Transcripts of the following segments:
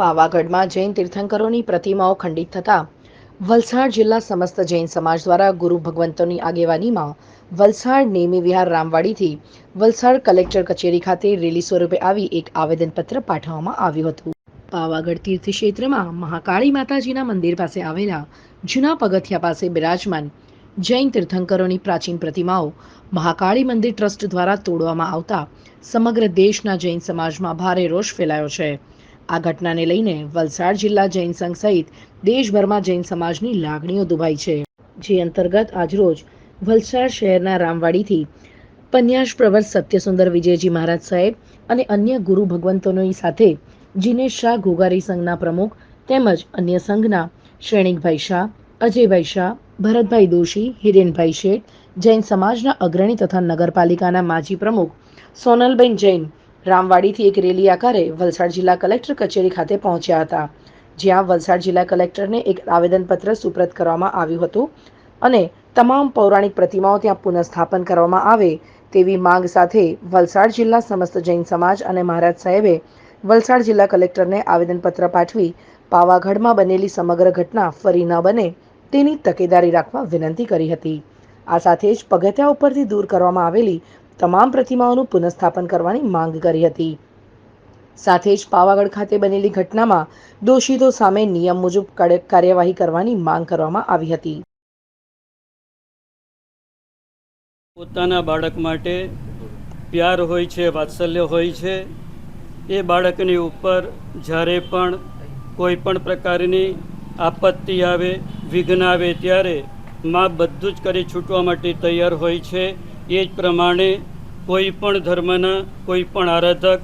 પાવાગઢમાં જૈન તીર્થંકરોની પ્રતિમાઓ ખંડિત થતાં વલસાડ જિલ્લા સમસ્ત જૈન સમાજ દ્વારા ગુરુ ભગવંતોની આગેવાનીમાં વલસાડ નેમી વિહાર રામવાડીથી વલસાડ કલેક્ટર કચેરી ખાતે રેલી સ્વરૂપે આવી એક આવેદનપત્ર પાઠવવામાં આવ્યું હતું. પાવાગઢ તીર્થ ક્ષેત્રમાં મહાકાળી માતાજીના મંદિર પાસે આવેલા જૂના પગથિયા પાસે બિરાજમાન જૈન તીર્થંકરોની પ્રાચીન પ્રતિમાઓ મહાકાળી મંદિર ટ્રસ્ટ દ્વારા તોડવામાં આવતા સમગ્ર દેશના જૈન સમાજમાં ભારે રોષ ફેલાયો છે. આ ઘટનાને લઈને વલસાડ જિલ્લા જૈન સંઘ સહિત દેશભરમાં જૈન સમાજની લાગણીઓ દુભાઈ છે. જે અંતર્ગત આજરોજ વલસાડ શહેરના રામવાડીથી પન્યાશ પ્રવર સત્યસુંદર વિજયજી મહારાજ સાહેબ અને અન્ય ગુરુ ભગવંતોની સાથે જીનેશ શાહ ઘોઘારી સંઘના પ્રમુખ તેમજ અન્ય સંઘના શ્રેણિકભાઈ શાહ, અજયભાઈ શાહ, ભરતભાઈ દોશી, હિરેનભાઈ શેઠ, જૈન સમાજના અગ્રણી તથા નગરપાલિકાના માજી પ્રમુખ સોનલબેન જૈન રામવાડીથી એક રેલી આકારે વલસાડ જિલ્લા કલેક્ટર કચેરી ખાતે પહોંચ્યા હતા, જ્યાં વલસાડ જિલ્લા કલેક્ટરને એક આવેદનપત્ર સુપ્રત કરવામાં આવ્યું હતું અને તમામ પૌરાણિક પ્રતિમાઓ ત્યાં પુનઃસ્થાપન કરવામાં આવે તેવી માંગ સાથે વલસાડ જિલ્લા સમસ્ત જૈન સમાજ અને મહારાજ સાહેબે વલસાડ જિલ્લા કલેક્ટરને આવેદનપત્ર પાઠવી પાવાગઢમાં બનેલી સમગ્ર ઘટના ફરી ન બને તેની તકેદારી રાખવા વિનંતી કરી હતી. આ સાથે જ પગથિયા ઉપરથી દૂર કરવામાં આવેલી તમામ પ્રતિમાઓનું પુનઃસ્થાપન કરવાની માંગ કરી હતી. સાથે જ પાવાગઢ ખાતે બનેલી ઘટનામાં દોષિતો સામે નિયમ મુજબ કડક કાર્યવાહી કરવાની માંગ કરવામાં આવી હતી. પોતાના બાળક માટે પ્યાર હોય છે, વાત્સલ્ય હોય છે. એ બાળકની ઉપર જ્યારે પણ કોઈ પણ પ્રકારની આપત્તિ આવે, વિઘ્ન આવે ત્યારે માં બધું જ કરી છૂટવા માટે તૈયાર હોય છે. એ જ પ્રમાણે કોઈ પણ ધર્મના, કોઈ પણ આરાધક,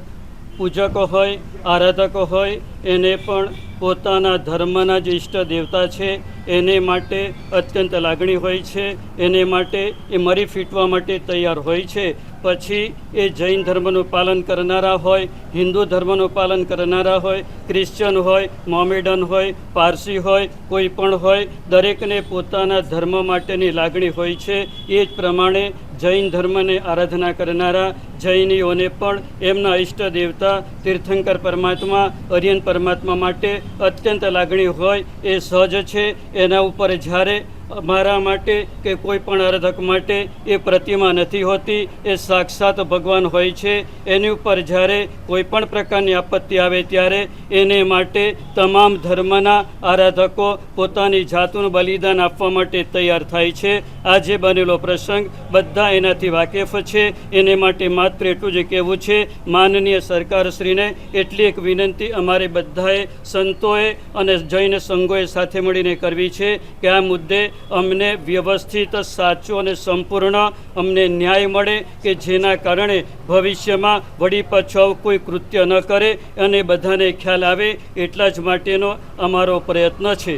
પૂજકો હોય, આરાધકો હોય, એને પણ પોતાના ધર્મના જે ઈષ્ટ દેવતા છે. એને માટે અત્યંત લાગણી હોય છે, એને માટે એ મરી ફીટવા માટે તૈયાર હોય છે. પછી એ જૈન ધર્મનું પાલન કરનારા હોય, હિન્દુ ધર્મનું પાલન કરનારા હોય, ક્રિશ્ચન હોય, મોમેડન હોય, પારસી હોય, કોઈ પણ હોય, દરેકને પોતાના ધર્મ માટેની લાગણી હોય છે. એ જ પ્રમાણે જૈન ધર્મને આરાધના કરનારા જૈનીઓને પણ એમના ઈષ્ટ દેવતા, તીર્થંકર પરમાત્મા, અરિયન પરમાત્મા માટે અત્યંત લાગણી હોય, એ સહજ છે એના ઉપર જ્યારે મારા માટે કે કોઈ પણ આરાધક માટે એ પ્રતિમા નથી હોતી, એ સાક્ષાત ભગવાન હોય છે. એની ઉપર જ્યારે કોઈ પણ પ્રકારની આપત્તિ આવે ત્યારે એને માટે તમામ ધર્મના આરાધકો પોતાની જાતનું બલિદાન આપવા માટે તૈયાર થાય છે. આજે બનેલો પ્રસંગ બધા એનાથી વાકેફ છે. એને માટે માત્ર એટલું જ કહેવું છે, માનનીય સરકારશ્રીને એટલી એક વિનંતી અમારે બધાએ સંતોએ અને જૈન સંઘોએ સાથે મળીને કરવી છે કે આ મુદ્દે અમને વ્યવસ્થિત, સાચો અને સંપૂર્ણ અમને ન્યાય મળે કે જેના કારણે ભવિષ્યમાં વળી પાછો કોઈ કૃત્ય ન કરે અને બધાને ખ્યાલ આવે એટલા જ માટેનો અમારો પ્રયત્ન છે.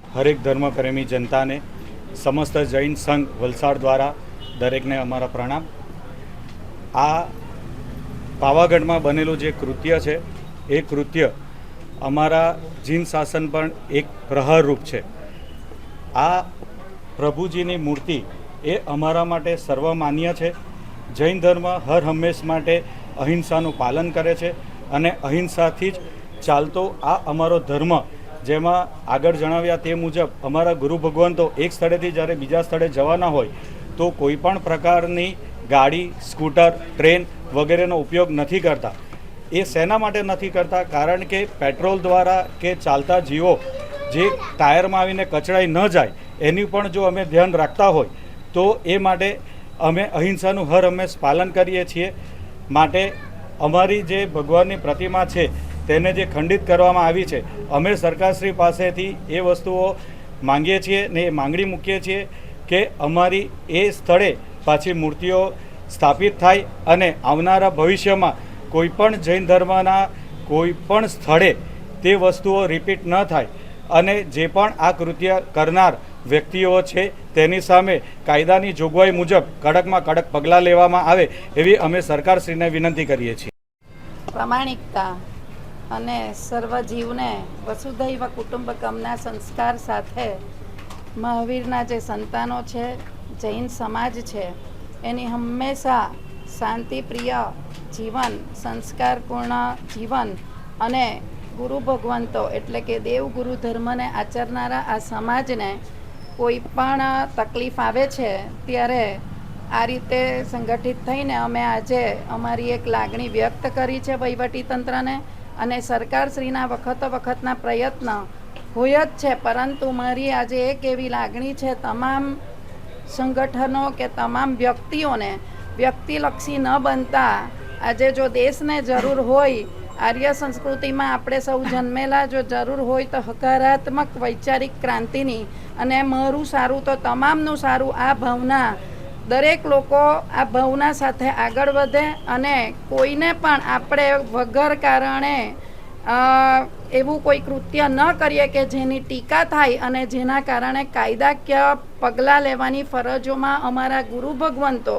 હરેક ધર્મપ્રેમી જનતાને સમસ્ત જૈન સંઘ વલસાડ દ્વારા દરેકને અમારા પ્રણામ. આ પાવાગઢમાં બનેલું જે કૃત્ય છે, એ કૃત્ય અમારા જીન શાસન પણ એક પ્રહારરૂપ છે. આ પ્રભુજીની મૂર્તિ એ અમારા માટે સર્વમાન્ય છે. જૈન ધર્મ હર હંમેશ માટે અહિંસાનું પાલન કરે છે અને અહિંસાથી જ ચાલતો આ અમારો ધર્મ, જેમાં આગળ જણાવ્યા તે મુજબ અમારા ગુરુ ભગવંતો એક સ્થળેથી જ્યારે બીજા સ્થળે જવાના હોય, તો કોઈ પણ પ્રકારની ગાડી, સ્કૂટર, ટ્રેન વગેરેનો ઉપયોગ નથી કરતા. એ શેના માટે નથી કરતા? કારણ કે પેટ્રોલ દ્વારા કે ચાલતા જીવો જે ટાયરમાં આવીને કચડાઈ ન જાય, એની પણ જો અમે ધ્યાન રાખતા હોય, તો એ માટે અમે અહિંસાનું હર હંમેશ પાલન કરીએ છીએ. માટે અમારી જે ભગવાનની પ્રતિમા છે, તેને જે ખંડિત કરવામાં આવી છે, અમે સરકારશ્રી પાસેથી એ વસ્તુઓ માંગીએ છીએ ને એ માંગણી મૂકીએ છીએ કે અમારી એ સ્થળે પાછી મૂર્તિઓ સ્થાપિત થાય અને આવનારા ભવિષ્યમાં કોઈ પણ જૈન ધર્મના કોઈ પણ સ્થળે તે વસ્તુઓ રિપીટ ન થાય. અને જે પણ આ કૃત્ય કરનાર વ્યક્તિઓ છે, તેની સામે કાયદાની જોગવાઈ મુજબ કડકમાં કડક પગલાં લેવામાં આવે એવી અમે સરકારશ્રીને વિનંતી કરીએ છીએ. પ્રામાણિકતા અને સર્વ જીવને વસુધૈવ કુટુંબકમના સંસ્કાર સાથે મહાવીરના જે સંતાનો છે, જૈન સમાજ છે, એની હંમેશા શાંતિપ્રિય જીવન, સંસ્કારપૂર્ણ જીવન અને ગુરુ ભગવંતો એટલે કે દેવ ગુરુ ધર્મને આચરનારા આ સમાજને કોઈ પણ તકલીફ આવે છે, ત્યારે આ રીતે સંગઠિત થઈને અમે આજે અમારી એક લાગણી વ્યક્ત કરી છે વહીવટી તંત્રને અને સરકારશ્રીના વખતો વખતના પ્રયત્ન હોય જ છે, પરંતુ મારી આજે એક એવી લાગણી છે, તમામ સંગઠનો કે તમામ વ્યક્તિઓને વ્યક્તિલક્ષી ન બનતા આજે જો દેશને જરૂર હોય આર્ય સંસ્કૃતિમાં આપણે સૌ જન્મેલા જો જરૂર હોય તો હકારાત્મક વૈચારિક ક્રાંતિની અને મારું સારું તો તમામનું સારું આ ભાવના દરેક લોકો આ ભાવના સાથે આગળ વધે અને કોઈને પણ આપણે વગર કારણે એવું કોઈ કૃત્ય ન કરીએ કે જેની ટીકા થાય અને જેના કારણે કાયદાકીય પગલાં લેવાની ફરજોમાં અમારા ગુરુ ભગવંતો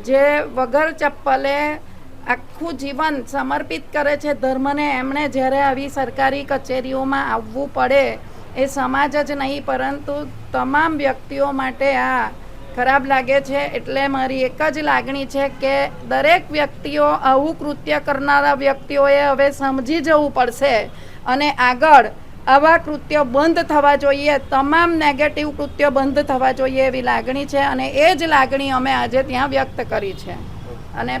જે વગર ચપ્પલે આખું જીવન સમર્પિત કરે છે. ધર્મને એમણે જ્યારે આવી સરકારી કચેરીઓમાં આવવું પડે એ સમાજ જ નહીં, પરંતુ તમામ વ્યક્તિઓ માટે આ ખરાબ લાગે છે. એટલે મારી એક જ લાગણી છે કે દરેક વ્યક્તિઓ, આવું કૃત્ય કરનારા વ્યક્તિઓએ હવે સમજી જવું પડશે અને આગળ આવા કૃત્યો બંધ થવા જોઈએ, તમામ નેગેટિવ કૃત્યો બંધ થવા જોઈએ એવી લાગણી છે અને એ જ લાગણી અમે આજે ત્યાં વ્યક્ત કરી છે. અને